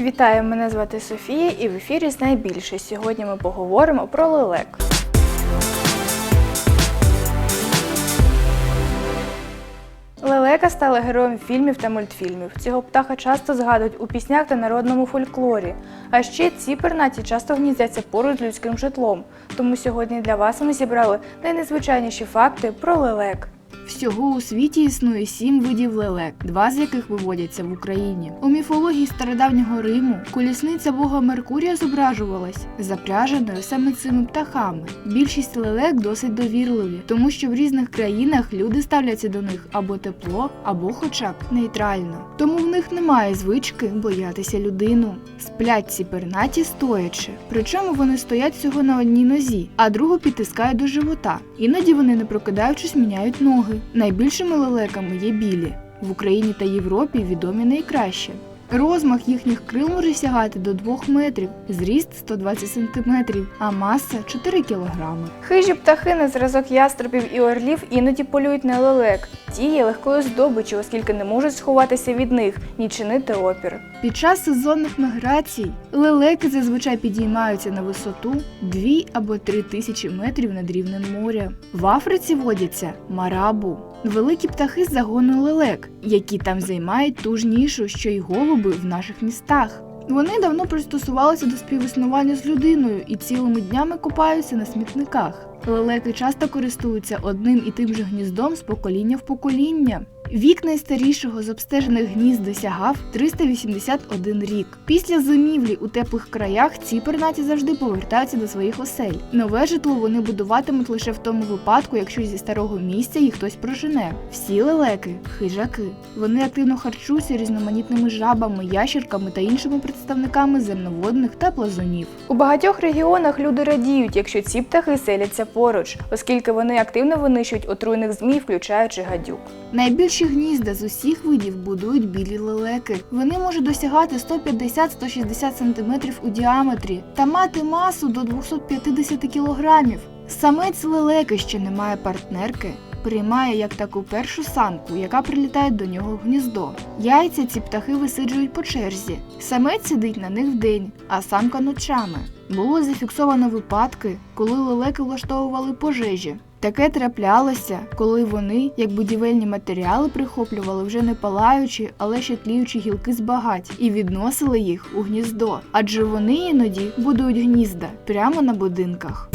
Вітаю, мене звати Софія, і в ефірі з найбільше. Сьогодні ми поговоримо про лелек. Лелека стала героєм фільмів та мультфільмів. Цього птаха часто згадують у піснях та народному фольклорі. А ще ці пернаті часто гніздяться поруч з людським житлом. Тому сьогодні для вас ми зібрали найнезвичайніші факти про лелек. Всього у світі існує сім видів лелек, два з яких виводяться в Україні. У міфології стародавнього Риму колісниця бога Меркурія зображувалась запряженою саме цими птахами. Більшість лелек досить довірливі, тому що в різних країнах люди ставляться до них або тепло, або хоча б нейтрально. Тому в них немає звички боятися людину. Сплять ці пернаті стоячи. Причому вони стоять всього на одній нозі, а другу підтискають до живота. Іноді вони, не прокидаючись, міняють ноги. Найбільшими лелеками є білі. В Україні та Європі відомі найкраще. Розмах їхніх крил може сягати до 2 метрів, зріст 120 см, а маса 4 кілограми. Хижі птахи на зразок яструбів і орлів іноді полюють на лелек. Ті є легкою здобиччю, оскільки не можуть сховатися від них ні чинити опір. Під час сезонних міграцій лелеки зазвичай підіймаються на висоту 2 або 3 тисячі метрів над рівнем моря. В Африці водяться марабу. Великі птахи з загону лелек, які там займають ту ж нішу, що й голуби в наших містах. Вони давно пристосувалися до співіснування з людиною і цілими днями купаються на смітниках. Лелеки часто користуються одним і тим же гніздом з покоління в покоління. Вік найстарішого з обстежених гнізд досягав 381 рік. Після зимівлі у теплих краях ці пернаті завжди повертаються до своїх осель. Нове житло вони будуватимуть лише в тому випадку, якщо зі старого місця їх хтось прожене. Всі лелеки хижаки. Вони активно харчуються різноманітними жабами, ящерками та іншими представниками земноводних та плазунів. У багатьох регіонах люди радіють, якщо ці птахи селяться поруч, оскільки вони активно винищують отруйних змій, включаючи гадюк. Найбільші гнізда з усіх видів будують білі лелеки. Вони можуть досягати 150-160 см у діаметрі та мати масу до 250 кг. Самець лелеки, ще не має партнерки, приймає як таку першу самку, яка прилітає до нього в гніздо. Яйця ці птахи висиджують по черзі. Самець сидить на них вдень, а самка ночами. Було зафіксовано випадки, коли лелеки влаштовували пожежі. Таке траплялося, коли вони, як будівельні матеріали, прихоплювали вже не палаючі, але ще тліючі гілки з багать і відносили їх у гніздо, адже вони іноді будують гнізда прямо на будинках.